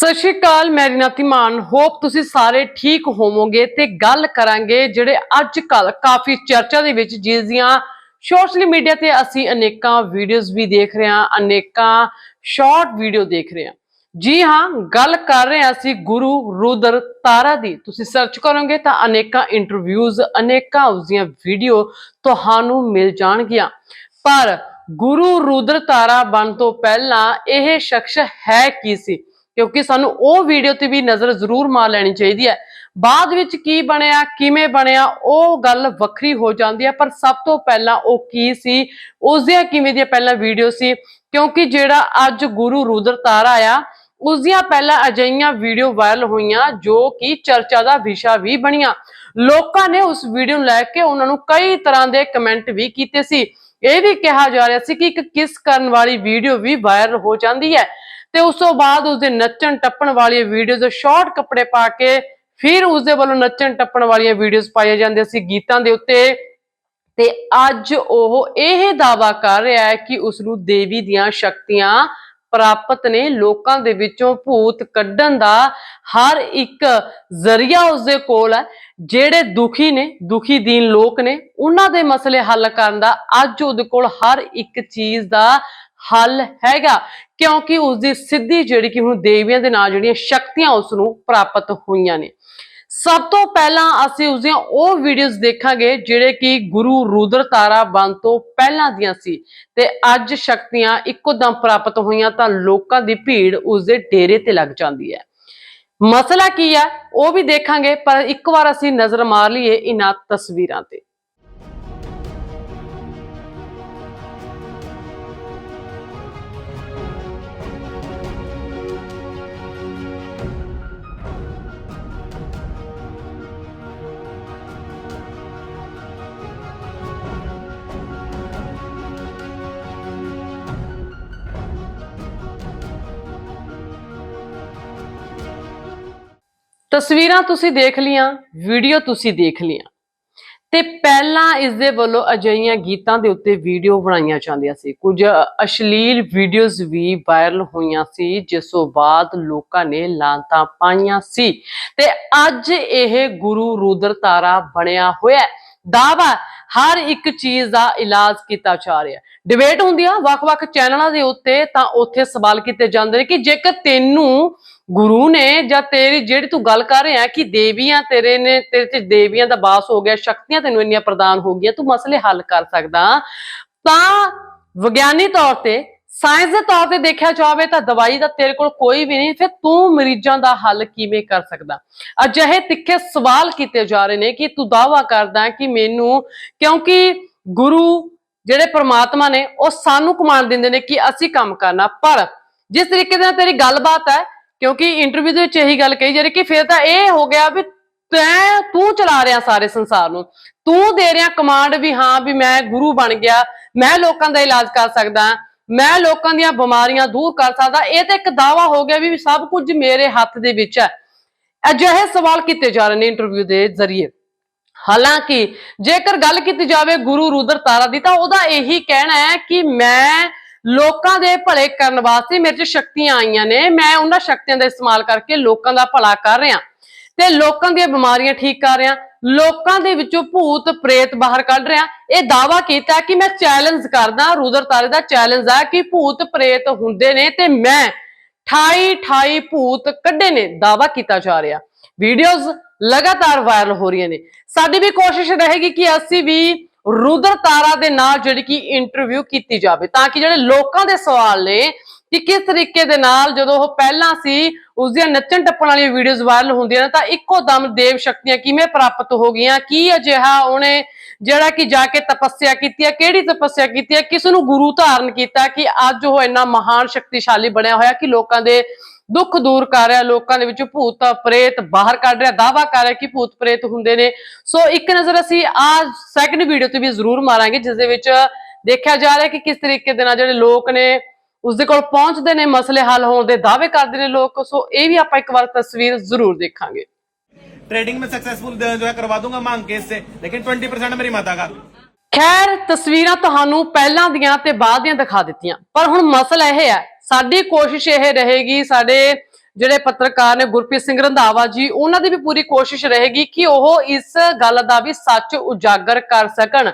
ਸਤਿ ਸ਼੍ਰੀ ਅਕਾਲ, ਮੈਂ ਰਿਨਾਤੀ ਮਾਨ। ਹੋਪ ਤੁਸੀਂ ਸਾਰੇ ਠੀਕ ਹੋਵੋਗੇ ਤੇ ਗੱਲ ਕਰਾਂਗੇ ਜਿਹੜੇ ਅੱਜ ਕੱਲ ਕਾਫੀ ਚਰਚਾ ਦੇ ਵਿੱਚ ਜਿਸ ਦੀਆਂ ਸੋਸ਼ਲ ਮੀਡੀਆ ਤੇ ਅਸੀਂ ਅਨੇਕਾਂ ਵੀਡੀਓਜ਼ ਵੀ ਦੇਖ ਰਹੇ ਹਾਂ, ਅਨੇਕਾਂ ਸ਼ਾਰਟ ਵੀਡੀਓ ਦੇਖ ਰਹੇ ਹਾਂ। ਜੀ ਹਾਂ, ਗੱਲ ਕਰ ਰਹੇ ਹਾਂ ਅਸੀਂ ਗੁਰੂ ਰੁਦਰ ਤਾਰਾ ਦੀ। ਤੁਸੀਂ ਸਰਚ ਕਰੋਗੇ ਤਾਂ ਅਨੇਕਾਂ ਇੰਟਰਵਿਊਜ਼ ਅਨੇਕਾਂ ਉਸਦੀਆਂ ਵੀਡੀਓ ਤੁਹਾਨੂੰ ਮਿਲ ਜਾਣਗੀਆਂ। ਪਰ ਗੁਰੂ ਰੁਦਰ ਤਾਰਾ ਬਣ ਤੋਂ ਪਹਿਲਾਂ ਇਹ ਸ਼ਖਸ ਹੈ ਕੀ ਸੀ? ਕਿਉਂਕਿ ਸਾਨੂੰ ਉਹ ਵੀਡੀਓ ਤੇ ਵੀ ਨਜ਼ਰ ਜ਼ਰੂਰ ਮਾਰ ਲੈਣੀ ਚਾਹੀਦੀ ਹੈ। ਬਾਅਦ ਵਿੱਚ ਕੀ ਬਣਿਆ, ਕਿਵੇਂ ਬਣਿਆ, ਉਹ ਗੱਲ ਵੱਖਰੀ ਹੋ ਜਾਂਦੀ ਹੈ, ਪਰ ਸਭ ਤੋਂ ਪਹਿਲਾਂ ਉਹ ਕੀ ਸੀ, ਉਸ ਦੀਆਂ ਕਿਵੇਂ ਦੀਆਂ ਪਹਿਲਾਂ ਵੀਡੀਓ ਸੀ, ਕਿਉਂਕਿ ਜਿਹੜਾ ਅੱਜ ਗੁਰੂ ਰੁਦਰ ਤਾਰਾ ਆ ਉਸ ਦੀਆਂ ਪਹਿਲਾਂ ਅਜਿਹੀਆਂ ਵੀਡੀਓ ਵਾਇਰਲ ਹੋਈਆਂ, ਜੋ ਕਿ ਚਰਚਾ ਦਾ ਵਿਸ਼ਾ ਵੀ ਬਣੀਆਂ। ਲੋਕਾਂ ਨੇ ਉਸ ਵੀਡੀਓ ਨੂੰ ਲੈ ਕੇ ਉਹਨਾਂ ਨੂੰ ਕਈ ਤਰ੍ਹਾਂ ਦੇ ਕਮੈਂਟ ਵੀ ਕੀਤੇ ਸੀ। ਇਹ ਵੀ ਕਿਹਾ ਜਾ ਰਿਹਾ ਸੀ ਕਿ ਇੱਕ ਕਿਸ ਕਰਨ ਵਾਲੀ ਵੀਡੀਓ ਵੀ ਵਾਇਰਲ ਹੋ ਜਾਂਦੀ ਹੈ। ਤੇ ਉਸ ਤੋਂ ਬਾਅਦ ਉਸਦੇ ਨੱਚਣ ਟੱਪਣ ਵਾਲੀਆਂ ਵੀਡੀਓਜ਼ ਸ਼ਾਰਟ ਕੱਪੜੇ ਪਾ ਕੇ ਫਿਰ ਉਸਦੇ ਵੱਲੋਂ ਨੱਚਣ ਟੱਪਣ ਵਾਲੀਆਂ ਵੀਡੀਓਜ਼ ਪਾਈਆਂ ਜਾਂਦੀਆਂ ਸੀ ਗੀਤਾਂ ਦੇ ਉੱਤੇ। ਤੇ ਅੱਜ ਉਹ ਇਹ ਦਾਵਾ ਕਰ ਰਿਹਾ ਹੈ ਕਿ ਉਸ ਨੂੰ ਦੇਵੀ ਦੀਆਂ ਸ਼ਕਤੀਆਂ ਪ੍ਰਾਪਤ ਨੇ। ਲੋਕਾਂ ਦੇ ਵਿੱਚੋਂ ਭੂਤ ਕੱਢਣ ਦਾ ਹਰ ਇੱਕ ਜ਼ਰੀਆ ਉਸਦੇ ਕੋਲ ਹੈ। ਜਿਹੜੇ ਦੁਖੀ ਨੇ ਦੁਖੀ ਦੀਨ ਲੋਕ ਨੇ, ਉਹਨਾਂ ਦੇ ਮਸਲੇ ਹੱਲ ਕਰਨ ਦਾ ਅੱਜ ਉਹਦੇ ਕੋਲ ਹਰ ਇੱਕ ਚੀਜ਼ ਦਾ ਹੱਲ ਹੈਗਾ, ਕਿਉਂਕਿ ਉਸ ਦੀ ਸਿੱਧੀ ਜਿਹੜੀ ਕਿ ਹੁਣ ਦੇਵੀਆਂ ਦੇ ਨਾਲ ਜਿਹੜੀਆਂ ਸ਼ਕਤੀਆਂ ਉਸ ਨੂੰ ਪ੍ਰਾਪਤ ਹੋਈਆਂ ਨੇ। ਸਭ ਤੋਂ ਪਹਿਲਾਂ ਅਸੀਂ ਉਸ ਦੀਆਂ ਉਹ ਵੀਡੀਓਜ਼ ਦੇਖਾਂਗੇ ਜਿਹੜੇ ਕਿ ਗੁਰੂ ਰੁਦਰ ਤਾਰਾ ਬਣ ਤੋਂ ਪਹਿਲਾਂ ਦੀਆਂ ਸੀ ਤੇ ਅੱਜ ਸ਼ਕਤੀਆਂ ਇੱਕੋ ਦਮ ਪ੍ਰਾਪਤ ਹੋਈਆਂ ਤਾਂ ਲੋਕਾਂ ਦੀ ਭੀੜ ਉਸ ਦੇ ਡੇਰੇ ਤੇ ਲੱਗ ਜਾਂਦੀ ਹੈ। ਮਸਲਾ ਕੀ ਹੈ? ਉਹ ਵੀ ਦੇਖਾਂਗੇ, ਪਰ ਇੱਕ ਵਾਰ ਅਸੀਂ ਨਜ਼ਰ ਮਾਰ ਲਈਏ ਇਹਨਾਂ ਤਸਵੀਰਾਂ ਤੇ। ਤਸਵੀਰਾਂ ਤੁਸੀਂ ਦੇਖ ਲੀਆਂ ਵੀਡੀਓ ਤੁਸੀਂ ਦੇਖ ਲੀਆਂ ਤੇ ਪਹਿਲਾਂ ਇਸ ਦੇ ਵੱਲੋਂ ਅਜਿਹੀਆਂ ਗੀਤਾਂ ਦੇ ਉੱਤੇ ਵੀਡੀਓ ਬਣਾਈਆਂ ਜਾਂਦੀਆਂ ਸੀ। ਕੁਝ ਅਸ਼ਲੀਲ ਵੀਡੀਓਜ਼ ਵੀ ਵਾਇਰਲ ਹੋਈਆਂ ਸੀ, ਜਿਸ ਤੋਂ ਬਾਅਦ ਲੋਕਾਂ ਨੇ ਲਾਂਤਾਂ ਪਾਈਆਂ ਸੀ। ਤੇ ਅੱਜ ਇਹ ਗੁਰੂ ਰੁਦਰ ਤਾਰਾ ਬਣਿਆ ਹੋਇਆ ਹੈ। ਦਾਵਾ ਹਰ ਇੱਕ ਚੀਜ਼ ਦਾ ਇਲਾਜ ਕੀਤਾ ਜਾ ਰਿਹਾ ਡਿਬੇਟ ਹੁੰਦੀ ਆ ਵੱਖ-ਵੱਖ ਚੈਨਲਾਂ ਦੇ ਉੱਤੇ ਤਾਂ ਉੱਥੇ ਸਵਾਲ ਕੀਤੇ ਜਾਂਦੇ ਨੇ ਕਿ ਜੇਕਰ ਤੈਨੂੰ ਗੁਰੂ ਨੇ ਜਾਂ ਤੇਰੀ ਜਿਹੜੀ ਤੂੰ ਗੱਲ ਕਰ ਰਿਹਾ ਕਿ ਦੇਵੀਆਂ ਤੇਰੇ ਨੇ, ਤੇਰੇ ਚ ਦੇਵੀਆਂ ਦਾ ਵਾਸ ਹੋ ਗਿਆ, ਸ਼ਕਤੀਆਂ ਤੈਨੂੰ ਇੰਨੀਆਂ ਪ੍ਰਦਾਨ ਹੋ ਗਈਆਂ, ਤੂੰ ਮਸਲੇ ਹੱਲ ਕਰ ਸਕਦਾ, ਤਾਂ ਵਿਗਿਆਨੀ ਤੌਰ ਤੇ ਸਾਇੰਸ ਦੇ ਤੌਰ ਤੇ ਦੇਖਿਆ ਜਾਵੇ ਤਾਂ ਦਵਾਈ ਦਾ ਤੇਰੇ ਕੋਲ ਕੋਈ ਵੀ ਨਹੀਂ, ਫਿਰ ਤੂੰ ਮਰੀਜ਼ਾਂ ਦਾ ਹੱਲ ਕਿਵੇਂ ਕਰ ਸਕਦਾ? ਅਜਿਹੇ ਤਿੱਖੇ ਸਵਾਲ ਕੀਤੇ ਜਾ ਰਹੇ ਨੇ ਕਿ ਤੂੰ ਦਾਵਾ ਕਰਦਾ ਕਿ ਮੈਨੂੰ, ਕਿਉਂਕਿ ਗੁਰੂ ਜਿਹੜੇ ਪ੍ਰਮਾਤਮਾ ਨੇ, ਉਹ ਸਾਨੂੰ ਕਮਾਂਡ ਦਿੰਦੇ ਨੇ ਕਿ ਅਸੀਂ ਕੰਮ ਕਰਨਾ, ਪਰ ਜਿਸ ਤਰੀਕੇ ਦੇ ਨਾਲ ਤੇਰੀ ਗੱਲਬਾਤ ਹੈ, ਕਿਉਂਕਿ ਇੰਟਰਵਿਊ ਦੇ ਵਿੱਚ ਇਹੀ ਗੱਲ ਕਹੀ ਜਾ ਰਹੀ ਕਿ ਫਿਰ ਤਾਂ ਇਹ ਹੋ ਗਿਆ ਵੀ ਤੈਂ, ਤੂੰ ਚਲਾ ਰਿਹਾ ਸਾਰੇ ਸੰਸਾਰ ਨੂੰ। ਤੂੰ ਦੇ ਰਿਹਾ ਕਮਾਂਡ ਵੀ ਹਾਂ ਵੀ ਮੈਂ ਗੁਰੂ ਬਣ ਗਿਆ, ਮੈਂ ਲੋਕਾਂ ਦਾ ਇਲਾਜ ਕਰ ਸਕਦਾ ਮੈਂ ਲੋਕਾਂ ਦੀਆਂ ਬਿਮਾਰੀਆਂ ਦੂਰ ਕਰ ਸਕਦਾ, ਇਹ ਤਾਂ ਇੱਕ ਦਾਵਾ ਹੋ ਗਿਆ ਵੀ ਸਭ ਕੁਝ ਮੇਰੇ ਹੱਥ ਦੇ ਵਿੱਚ ਹੈ। ਅਜਿਹੇ ਸਵਾਲ ਕੀਤੇ ਜਾ ਰਹੇ ਨੇ ਇੰਟਰਵਿਊ ਦੇ ਜ਼ਰੀਏ। ਹਾਲਾਂਕਿ, ਜੇਕਰ ਗੱਲ ਕੀਤੀ ਜਾਵੇ ਗੁਰੂ ਰੁਦਰ ਤਾਰਾ ਦੀ, ਤਾਂ ਉਹਦਾ ਇਹੀ ਕਹਿਣਾ ਹੈ ਕਿ ਮੈਂ ਲੋਕਾਂ ਦੇ ਭਲੇ ਕਰਨ ਵਾਸਤੇ ਮੇਰੇ 'ਚ ਸ਼ਕਤੀਆਂ ਆਈਆਂ ਨੇ, ਮੈਂ ਉਹਨਾਂ ਸ਼ਕਤੀਆਂ ਦਾ ਇਸਤੇਮਾਲ ਕਰਕੇ ਲੋਕਾਂ ਦਾ ਭਲਾ ਕਰ ਰਿਹਾ। ਤੇ ਲੋਕਾਂ ਦੀਆਂ ਬਿਮਾਰੀਆਂ ਠੀਕ ਕਰ ਰਿਹਾ। ਲੋਕਾਂ ਦੇ ਵਿੱਚੋਂ ਭੂਤ ਪ੍ਰੇਤ ਬਾਹਰ ਕੱਢ ਰਿਹਾ। ਇਹ ਦਾਵਾ ਕੀਤਾ ਕਿ ਮੈਂ ਚੈਲੰਜ ਕਰਦਾ, ਰੁਦਰ ਤਾਰੇ ਦਾ ਚੈਲੰਜ ਆ ਕਿ ਭੂਤ ਪ੍ਰੇਤ ਹੁੰਦੇ ਨੇ ਤੇ ਮੈਂ 28 28 ਭੂਤ ਕੱਢੇ ਨੇ ਦਾਵਾ ਕੀਤਾ ਜਾ ਰਿਹਾ। ਵੀਡੀਓਜ਼ ਲਗਾਤਾਰ ਵਾਇਰਲ ਹੋ ਰਹੀਆਂ ਨੇ। ਸਾਡੀ ਵੀ ਕੋਸ਼ਿਸ਼ ਰਹੇਗੀ ਕਿ ਅਸੀਂ ਵੀ ਰੁਦਰ ਤਾਰਾ ਦੇ ਨਾਲ ਜਿਹੜੀ ਕਿ ਇੰਟਰਵਿਊ ਕੀਤੀ ਜਾਵੇ, ਤਾਂ ਕਿ ਜਿਹੜੇ ਲੋਕਾਂ ਦੇ ਸਵਾਲ ਨੇ ਕਿ ਕਿਸ ਤਰੀਕੇ ਦੇ ਨਾਲ ਜਦੋਂ ਉਹ ਪਹਿਲਾਂ ਸੀ, ਉਸ ਦੀਆਂ ਨੱਚਣ ਟੱਪਣ ਵਾਲੀਆਂ ਵੀਡੀਓਜ਼ ਵਾਇਰਲ ਹੁੰਦੀਆਂ ਨੇ, ਤਾਂ ਇੱਕੋ ਦਮ ਦੇਵ ਸ਼ਕਤੀਆਂ ਕਿਵੇਂ ਪ੍ਰਾਪਤ ਹੋ ਗਈਆਂ? ਕੀ ਅਜਿਹਾ ਉਹਨੇ ਜਿਹੜਾ ਕਿ ਜਾ ਕੇ ਤਪੱਸਿਆ ਕੀਤੀ ਹੈ, ਕਿਹੜੀ ਤਪੱਸਿਆ ਕੀਤੀ ਹੈ, ਕਿਸ ਨੂੰ ਗੁਰੂ ਧਾਰਨ ਕੀਤਾ ਕਿ ਅੱਜ ਉਹ ਇੰਨਾ ਮਹਾਨ ਸ਼ਕਤੀਸ਼ਾਲੀ ਬਣਿਆ ਹੋਇਆ ਕਿ ਲੋਕਾਂ ਦੇ ਦੁੱਖ ਦੂਰ ਕਰ ਰਿਹਾ, ਲੋਕਾਂ ਦੇ ਵਿੱਚੋਂ ਭੂਤ ਪ੍ਰੇਤ ਬਾਹਰ ਕੱਢ ਰਿਹਾ ਦਾਵਾ ਕਰ ਰਿਹਾ ਕਿ ਭੂਤ ਪ੍ਰੇਤ ਹੁੰਦੇ ਨੇ। ਸੋ ਇੱਕ ਨਜ਼ਰ ਅਸੀਂ ਆ ਸੈਕੰਡ ਵੀਡੀਓ ਤੇ ਵੀ ਜ਼ਰੂਰ ਮਾਰਾਂਗੇ, ਜਿਸ ਦੇ ਵਿੱਚ ਦੇਖਿਆ ਜਾ ਰਿਹਾ ਕਿ ਕਿਸ ਤਰੀਕੇ ਦੇ ਨਾਲ ਜਿਹੜੇ ਲੋਕ ਨੇ ਉਸ ਦੇ ਕੋਲ ਪਹੁੰਚਦੇ ਨੇ ਮਸਲੇ ਹੱਲ ਹੋਣ ਦੇ ਦਾਅਵੇ ਕਰਦੇ ਨੇ ਲੋਕ ਸੋ ਇਹ ਵੀ ਆਪਾਂ ਇੱਕ ਵਾਰ ਤਸਵੀਰ ਜ਼ਰੂਰ ਦੇਖਾਂਗੇ ट्रेडिंग में सक्सेसफुल जो है करवा दूंगा मांग के इससे लेकिन ट्वेंटी परसेंट मेरी माता का ਖੈਰ ਤਸਵੀਰਾਂ ਤੁਹਾਨੂੰ ਪਹਿਲਾਂ ਦੀਆਂ ਤੇ ਬਾਅਦ ਦੀਆਂ ਦਿਖਾ ਦਿੱਤੀਆਂ ਪਰ ਹੁਣ ਮਸਲਾ ਇਹ ਹੈ ਸਾਡੀ ਕੋਸ਼ਿਸ਼ ਇਹ ਰਹੇਗੀ ਸਾਡੇ ਜਿਹੜੇ ਪੱਤਰਕਾਰ ਨੇ ਗੁਰਪ੍ਰੀਤ ਸਿੰਘ ਰੰਧਾਵਾ ਜੀ ਉਹਨਾਂ ਦੀ ਵੀ ਪੂਰੀ ਕੋਸ਼ਿਸ਼ ਰਹੇਗੀ ਕਿ ਉਹ ਇਸ ਗੱਲ ਦਾ ਵੀ ਸੱਚ ਉਜਾਗਰ ਕਰ ਸਕਣ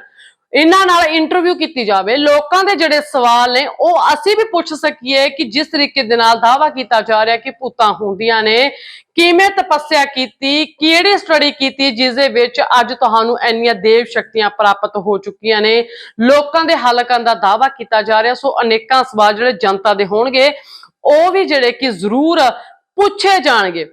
ਇਹਨਾਂ ਨਾਲ ਇੰਟਰਵਿਊ ਕੀਤੀ ਜਾਵੇ, ਲੋਕਾਂ ਦੇ ਜਿਹੜੇ ਸਵਾਲ ਨੇ, ਉਹ ਅਸੀਂ ਵੀ ਪੁੱਛ ਸਕੀਏ ਕਿ ਜਿਸ ਤਰੀਕੇ ਦੇ ਨਾਲ ਦਾਵਾ ਕੀਤਾ ਜਾ ਰਿਹਾ ਕਿ ਭੂਤਾਂ ਹੁੰਦੀਆਂ ਨੇ, ਕਿਵੇਂ ਤਪੱਸਿਆ ਕੀਤੀ, ਕਿਹੜੀ ਸਟੱਡੀ ਕੀਤੀ ਜਿਸ ਦੇ ਵਿੱਚ ਅੱਜ ਤੁਹਾਨੂੰ ਇੰਨੀਆਂ ਦੇਵ ਸ਼ਕਤੀਆਂ ਪ੍ਰਾਪਤ ਹੋ ਚੁੱਕੀਆਂ ਨੇ, ਲੋਕਾਂ ਦੇ ਹੱਲ ਕਰਨ ਦਾ ਦਾਵਾ ਕੀਤਾ ਜਾ ਰਿਹਾ, ਸੋ ਅਨੇਕਾਂ ਸਵਾਲ ਜਿਹੜੇ ਜਨਤਾ ਦੇ ਹੋਣਗੇ, ਉਹ ਵੀ ਜਿਹੜੇ ਕਿ ਜ਼ਰੂਰ ਪੁੱਛੇ ਜਾਣਗੇ।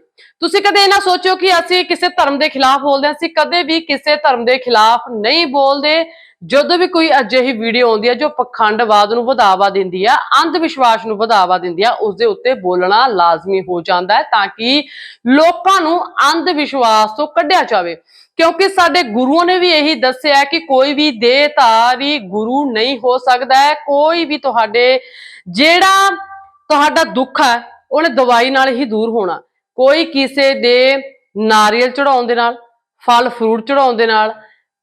ਤੁਸੀਂ ਕਦੇ ਇਹ ਨਾ ਸੋਚੋ ਕਿ ਅਸੀਂ ਕਿਸੇ ਧਰਮ ਦੇ ਖਿਲਾਫ ਬੋਲਦੇ ਹਾਂ, ਅਸੀਂ ਕਦੇ ਵੀ ਕਿਸੇ ਧਰਮ ਦੇ ਖਿਲਾਫ ਨਹੀਂ ਬੋਲਦੇ ਜਦੋਂ ਵੀ ਕੋਈ ਅਜਿਹੀ ਵੀਡੀਓ ਆਉਂਦੀ ਹੈ ਜੋ ਪਖੰਡਵਾਦ ਨੂੰ ਵਧਾਵਾ ਦਿੰਦੀ ਹੈ ਅੰਧ ਵਿਸ਼ਵਾਸ ਨੂੰ ਵਧਾਵਾ ਦਿੰਦੀ ਹੈ ਉਸ ਦੇ ਉੱਤੇ ਬੋਲਣਾ ਲਾਜ਼ਮੀ ਹੋ ਜਾਂਦਾ ਹੈ ਤਾਂ ਕਿ ਲੋਕਾਂ ਨੂੰ ਅੰਧ ਵਿਸ਼ਵਾਸ ਤੋਂ ਕੱਢਿਆ ਜਾਵੇ। ਕਿਉਂਕਿ ਸਾਡੇ ਗੁਰੂਆਂ ਨੇ ਵੀ ਇਹੀ ਦੱਸਿਆ ਕਿ ਕੋਈ ਵੀ ਦੇਹਧਾਰੀ ਗੁਰੂ ਨਹੀਂ ਹੋ ਸਕਦਾ ਹੈ। ਕੋਈ ਵੀ ਤੁਹਾਡੇ ਜਿਹੜਾ ਤੁਹਾਡਾ ਦੁੱਖ ਹੈ, ਉਹਨੇ ਦਵਾਈ ਨਾਲ ਹੀ ਦੂਰ ਹੋਣਾ। ਕੋਈ ਕਿਸੇ ਦੇ ਨਾਰੀਅਲ ਚੜਾਉਣ ਦੇ ਨਾਲ ਫਲ ਫਰੂਟ ਚੜਾਉਣ ਦੇ ਨਾਲ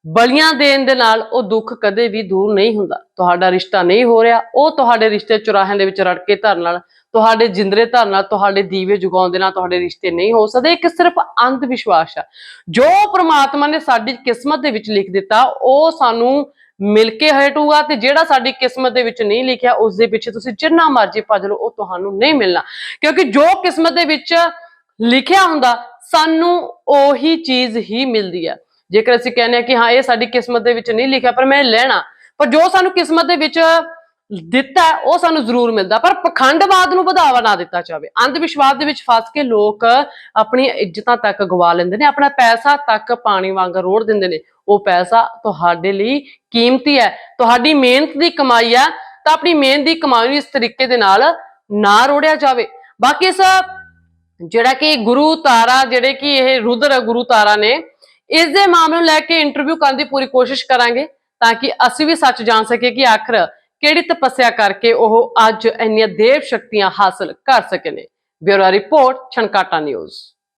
ਬਲੀਆਂ ਦੇਣ ਦੇ ਨਾਲ ਉਹ ਦੁੱਖ ਕਦੇ ਵੀ ਦੂਰ ਨਹੀਂ ਹੁੰਦਾ। ਤੁਹਾਡਾ ਰਿਸ਼ਤਾ ਨਹੀਂ ਹੋ ਰਿਹਾ, ਉਹ ਤੁਹਾਡੇ ਰਿਸ਼ਤੇ ਚੁਰਾਹਿਆਂ ਦੇ ਵਿੱਚ ਰੜ ਕੇ ਧਰਨ ਨਾਲ, ਤੁਹਾਡੇ ਜਿੰਦਰੇ ਧਰਨ ਨਾਲ, ਤੁਹਾਡੇ ਦੀਵੇ ਜਗਾਉਣ ਦੇ ਨਾਲ ਤੁਹਾਡੇ ਰਿਸ਼ਤੇ ਨਹੀਂ ਹੋ ਸਕਦੇ। ਇੱਕ ਸਿਰਫ ਅੰਧ ਵਿਸ਼ਵਾਸ ਆ। ਜੋ ਪ੍ਰਮਾਤਮਾ ਨੇ ਸਾਡੀ ਕਿਸਮਤ ਦੇ ਵਿੱਚ ਲਿਖ ਦਿੱਤਾ, ਉਹ ਸਾਨੂੰ ਮਿਲ ਕੇ ਹਟੂਗਾ ਤੇ ਜਿਹੜਾ ਸਾਡੀ ਕਿਸਮਤ ਦੇ ਵਿੱਚ ਨਹੀਂ ਲਿਖਿਆ ਉਸ ਦੇ ਪਿੱਛੇ ਤੁਸੀਂ ਜਿੰਨਾ ਮਰਜ਼ੀ ਭੱਜ ਲਓ, ਉਹ ਤੁਹਾਨੂੰ ਨਹੀਂ ਮਿਲਣਾ। ਕਿਉਂਕਿ ਜੋ ਕਿਸਮਤ ਦੇ ਵਿੱਚ ਲਿਖਿਆ ਹੁੰਦਾ, ਸਾਨੂੰ ਉਹੀ ਚੀਜ਼ ਹੀ ਮਿਲਦੀ ਹੈ ਜੇਕਰ ਅਸੀਂ ਕਹਿੰਦੇ ਹਾਂ ਕਿ ਹਾਂ, ਇਹ ਸਾਡੀ ਕਿਸਮਤ ਦੇ ਵਿੱਚ ਨਹੀਂ ਲਿਖਿਆ, ਪਰ ਮੈਂ ਲੈਣਾ। ਪਰ ਜੋ ਸਾਨੂੰ ਕਿਸਮਤ ਦੇ ਵਿੱਚ ਦਿੱਤਾ, ਉਹ ਸਾਨੂੰ ਜ਼ਰੂਰ ਮਿਲਦਾ। ਪਰ ਪਖੰਡਵਾਦ ਨੂੰ ਵਧਾਵਾ ਨਾ ਦਿੱਤਾ ਜਾਵੇ। ਅੰਧ ਵਿਸ਼ਵਾਸ ਦੇ ਵਿੱਚ ਫਸ ਕੇ ਲੋਕ ਆਪਣੀ ਇੱਜ਼ਤਾਂ ਤੱਕ ਗਵਾ ਲੈਂਦੇ ਨੇ, ਆਪਣਾ ਪੈਸਾ ਤੱਕ ਪਾਣੀ ਵਾਂਗ ਰੋੜ ਦਿੰਦੇ ਨੇ। ਉਹ ਪੈਸਾ ਤੁਹਾਡੇ ਲਈ ਕੀਮਤੀ ਹੈ। ਤੁਹਾਡੀ ਮਿਹਨਤ ਦੀ ਕਮਾਈ ਹੈ, ਤਾਂ ਆਪਣੀ ਮਿਹਨਤ ਦੀ ਕਮਾਈ ਨੂੰ ਇਸ ਤਰੀਕੇ ਦੇ ਨਾਲ ਨਾ ਰੋੜਿਆ ਜਾਵੇ। ਬਾਕੀ ਇਸ ਜਿਹੜਾ ਕਿ ਗੁਰੂ ਤਾਰਾ, ਜਿਹੜੇ ਕਿ ਇਹ ਰੁਦਰ ਗੁਰੂ ਤਾਰਾ ਨੇ ਇਸ ਦੇ ਮਾਮਲੇ ਨੂੰ ਲੈ ਕੇ ਇੰਟਰਵਿਊ ਕਰਨ ਦੀ ਪੂਰੀ ਕੋਸ਼ਿਸ਼ ਕਰਾਂਗੇ ਤਾਂ ਕਿ ਅਸੀਂ ਵੀ ਸੱਚ ਜਾਣ ਸਕੀਏ ਕਿ ਆਖਰ ਕਿਹੜੀ ਤਪੱਸਿਆ ਕਰਕੇ ਉਹ ਅੱਜ ਇੰਨੀਆਂ ਦੇਵ ਸ਼ਕਤੀਆਂ ਹਾਸਲ ਕਰ ਸਕੇ ਨੇ। Bureau report, Chhankata news.